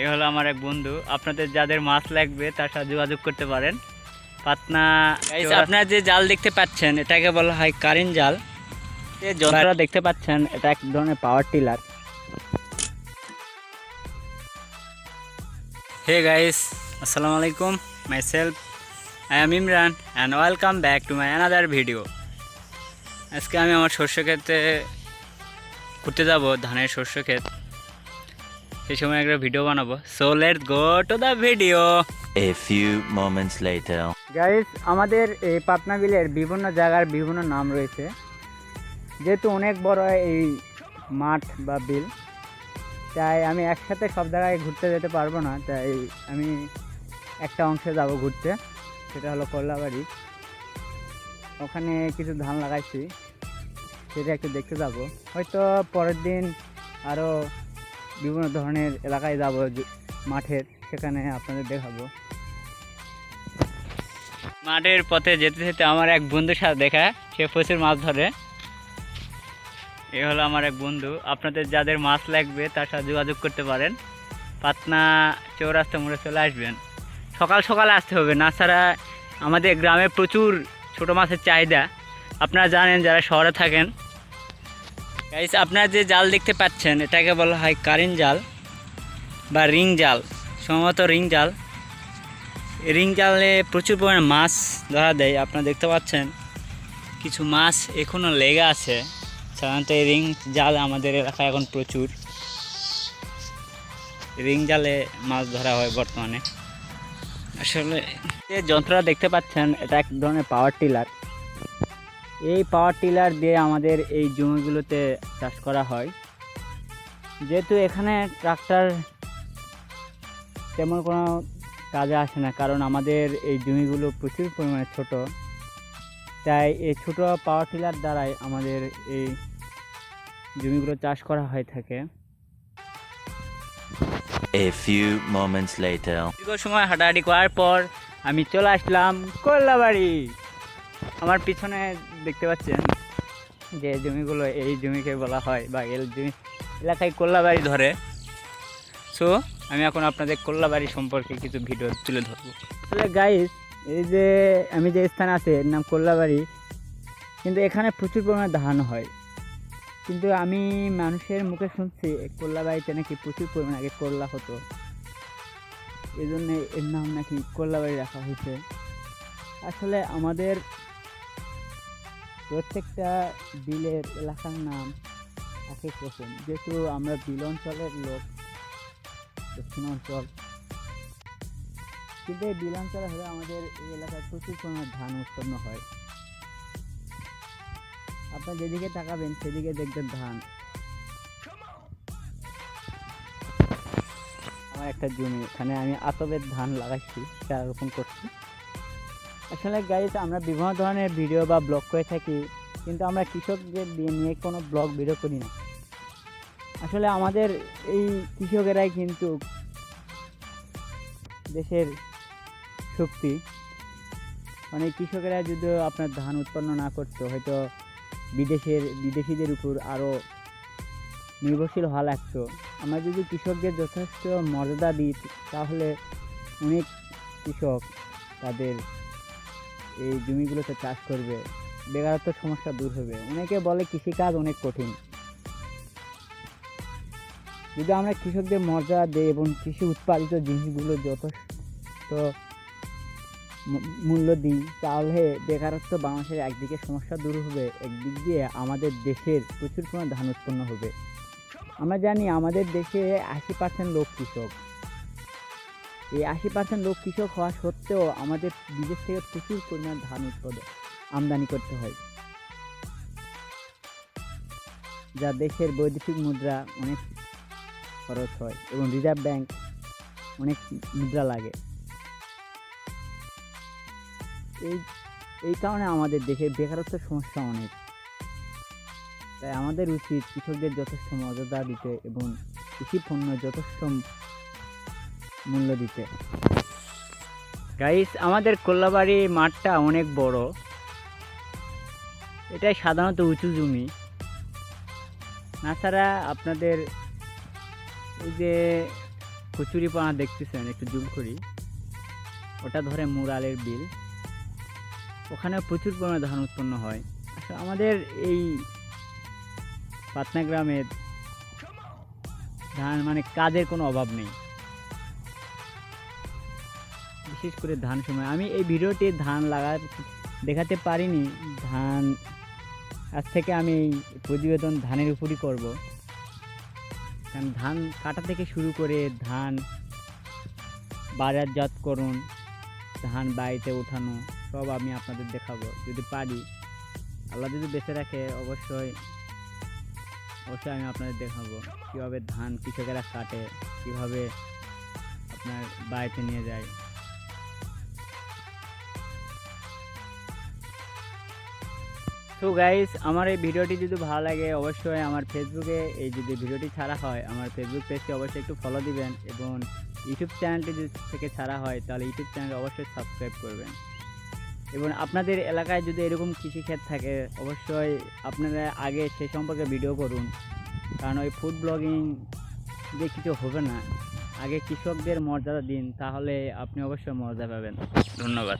এ হলো আমার এক বন্ধু। আপনাদের যাদের মাছ লাগবে তার সাথে যোগাযোগ করতে পারেন। পাতনা আপনারা যে জাল দেখতে পাচ্ছেন এটাকে বলা হয় কারেন্ট জাল। যে যন্ত্রটা দেখতে পাচ্ছেন এটা এক ধরনের পাওয়ার টিলার হে গাইস আসসালামু আলাইকুম my self I am Imran and welcome back to my another video আজকে আমি আমার শস্য ক্ষেতে ঘুরতে যাব ধানের শস্য ক্ষেত। সেই সময় একটা ভিডিও বানাবো। So let's go to the video a few moments later. Guys আমাদের এই পাটনা বিলের বিভিন্ন জায়গার বিভিন্ন নাম রয়েছে। যেহেতু অনেক বড় এই মাঠ বা বিল তাই আমি একসাথে সব জায়গায় ঘুরতে যেতে পারব না তাই আমি একটা অংশে যাব ঘুরতে সেটা হলো কল্লাবাড়ি। ওখানে কিছু ধান লাগাইছি সেটা একটু দেখতে যাব। হয়তো পরের দিন আরও বিভিন্ন ধরনের এলাকায় যাব মাঠের, সেখানে আপনাদের দেখাবো। মাঠের পথে যেতে যেতে আমার এক বন্ধুর সাথে দেখা, সে প্রচুর মাছ ধরে। এ হলো আমার এক বন্ধু। আপনাদের যাদের মাছ লাগবে, তার সাথে যোগাযোগ করতে পারেন। পাতনা চৌরাস্তা মোড়ে চলে আসবেন। সকাল সকালে আসতে হবে, না ছাড়া আমাদের গ্রামে প্রচুর ছোটো মাছের চাহিদা। আপনারা জানেন, যারা শহরে থাকেন গাইস আপনারা যে জাল দেখতে পাচ্ছেন, এটাকে বলা হয় কারেন্ট জাল বা রিং জাল, সম্ভবত রিং জাল। রিং জালে প্রচুর পরিমাণে মাছ ধরা দেয়, আপনারা দেখতে পাচ্ছেন। কিছু মাছ এখনও লেগে আছে, সাধারণত এই রিং জাল আমাদের এলাকায় এখন প্রচুর। রিং জালে মাছ ধরা হয় বর্তমানে। আসলে যে যন্ত্রটা দেখতে পাচ্ছেন, এটা এক ধরনের পাওয়ার টিলার এই পাওয়ার টিলার দিয়ে আমাদের এই জমিগুলোতে চাষ করা হয়। যেহেতু এখানে ট্রাক্টর তেমন কোনো কাজে আসে না কারণ আমাদের এই জমিগুলো প্রচুর পরিমাণে ছোট। তাই এই ছোট পাওয়ার টিলার দ্বারাই আমাদের এই জমিগুলো চাষ করা হয়ে থাকে। A few moments later. দীর্ঘ সময় হাঁটাহাঁটি করার পর আমি চলে আসলাম কল্লাবাড়ি। আমার পিছনে দেখতে পাচ্ছেন যে জমিগুলো এই জমিকে বলা হয় বা এল জমি এলাকায় কল্লাবাড়ি ধরে। সো আমি এখন আপনাদের কল্লাবাড়ি সম্পর্কে কিছু ভিডিও তুলে ধরবো। তাহলে গাইস এই যে আমি যে স্থানে আছে, এর নাম কল্লাবাড়ি। কিন্তু এখানে প্রচুর পরিমাণে ধান হয়। কিন্তু আমি মানুষের মুখে শুনছি, এই কল্লাবাড়িতে নাকি প্রচুর পরিমাণে আগে করলা হতো। এই জন্য এর নাম নাকি কল্লাবাড়ি রাখা হয়েছে। আসলে আমাদের প্রত্যেকটা বিলের এলাকার নাম এক এক রকম। যেহেতু আমরা বিল অঞ্চলের লোক, দক্ষিণ অঞ্চল। কিন্তু এই বিল অঞ্চলে হলে আমাদের এই এলাকায় প্রচুর পরিমাণে ধান উৎপন্ন হয়। আপনার যেদিকে তাকাবেন, সেদিকে দেখবেন ধান। আমার একটা জমি, এখানে আমি আতবের ধান লাগাচ্ছি, চারা রোপণ করছি। আসলে গাইজ আমরা বিভিন্ন ধরনের ভিডিও বা ব্লগ করে থাকি, কিন্তু আমরা কৃষকদের নিয়ে কোনো ব্লগ ভিডিও করি না। আসলে আমাদের এই কৃষকেরাই কিন্তু দেশের শক্তি। মানে কৃষকেরা যদি আপনার ধান উৎপন্ন না করতো, হয়তো বিদেশের, বিদেশিদের উপর আরও নির্ভরশীল হওয়া লাগতো। আমরা যদি কৃষকদের যথেষ্ট মর্যাদা দিই, তাহলে অনেক কৃষক তাদের এই জমিগুলোতে চাষ করবে বেকারত্ব সমস্যা দূর হবে। অনেকে বলে কৃষিকাজ অনেক কঠিন। যদি আমরা কৃষকদের মর্যাদা দিই এবং কৃষি উৎপাদিত জিনিসগুলো যথেষ্ট মূল্য দিই, তাহলে বেকারত্ব বাংলাদেশের একদিকে সমস্যা দূর হবে, একদিক দিয়ে আমাদের দেশের প্রচুর পরিমাণ ধান উৎপন্ন হবে। আমরা জানি আমাদের দেশে আশি পার্সেন্ট লোক কৃষক। এই আশি পার্সেন্ট লোক কৃষক হওয়া সত্ত্বেও আমাদের বিদেশ থেকে প্রচুর পরিমাণ ধান উৎপাদন আমদানি করতে হয়। যা দেশের বৈদেশিক মুদ্রা অনেক খরচ হয় এবং রিজার্ভ ব্যাংক অনেক মুদ্রা লাগে। এই এই কারণে আমাদের দেশে বেকারত্বের সমস্যা অনেক। তাই আমাদের উচিত কৃষকদের যথেষ্ট মর্যাদা দিতে এবং কৃষি পণ্য যথেষ্ট মূল্য দিতে। গাইস আমাদের কোল্লাবাড়ি মাঠটা অনেক বড়। এটাই সাধারণত উঁচু জমি। তাছাড়া আপনাদের এই যে কচুরিপানা দেখতেছেন, একটু জুম করি। ওটা ধরে মুরালের বিল। ওখানে প্রচুর পরিমাণে ধান উৎপন্ন হয়। আসলে আমাদের এই পাটনা গ্রামের ধান মানে কাজের কোনো অভাব নেই। বিশেষ করে ধান সময়। আমি এই ভিডিওটি ধান লাগা দেখাতে পারিনি। ধান, আজ থেকে আমি প্রতিবেদন ধানের উপরই করব। কারণ ধান কাটা থেকে শুরু করে ধান বাজারজাতকরণ ধান বাড়িতে ওঠানো, সব আমি আপনাদের দেখাবো। যদি পারি, আল্লাহ যদি বেঁচে রাখে, অবশ্যই অবশ্যই আমি আপনাদের দেখাবো কীভাবে ধান কৃষকেরা কাটে, কীভাবে আপনার বাড়িতে নিয়ে যায়। তো গাইস আমার এই ভিডিওটি যদি ভালো লাগে, অবশ্যই আমার ফেসবুকে এই যদি ভিডিওটি ছাড়া হয়, আমার ফেসবুক পেজটি অবশ্যই একটু ফলো দিবেন এবং ইউটিউব চ্যানেলটি যদি থেকে ছাড়া হয়, তাহলে ইউটিউব চ্যানেল অবশ্যই সাবস্ক্রাইব করবেন। এবং আপনাদের এলাকায় যদি এরকম কৃষিক্ষেত থাকে, অবশ্যই আপনারা আগে সে সম্পর্কে ভিডিও করুন। কারণ ওই ফুড ব্লগিং দিয়ে কিছু হবে না। আগে কৃষকদের মর্যাদা দিন, তাহলে আপনি অবশ্যই মর্যাদা পাবেন। ধন্যবাদ।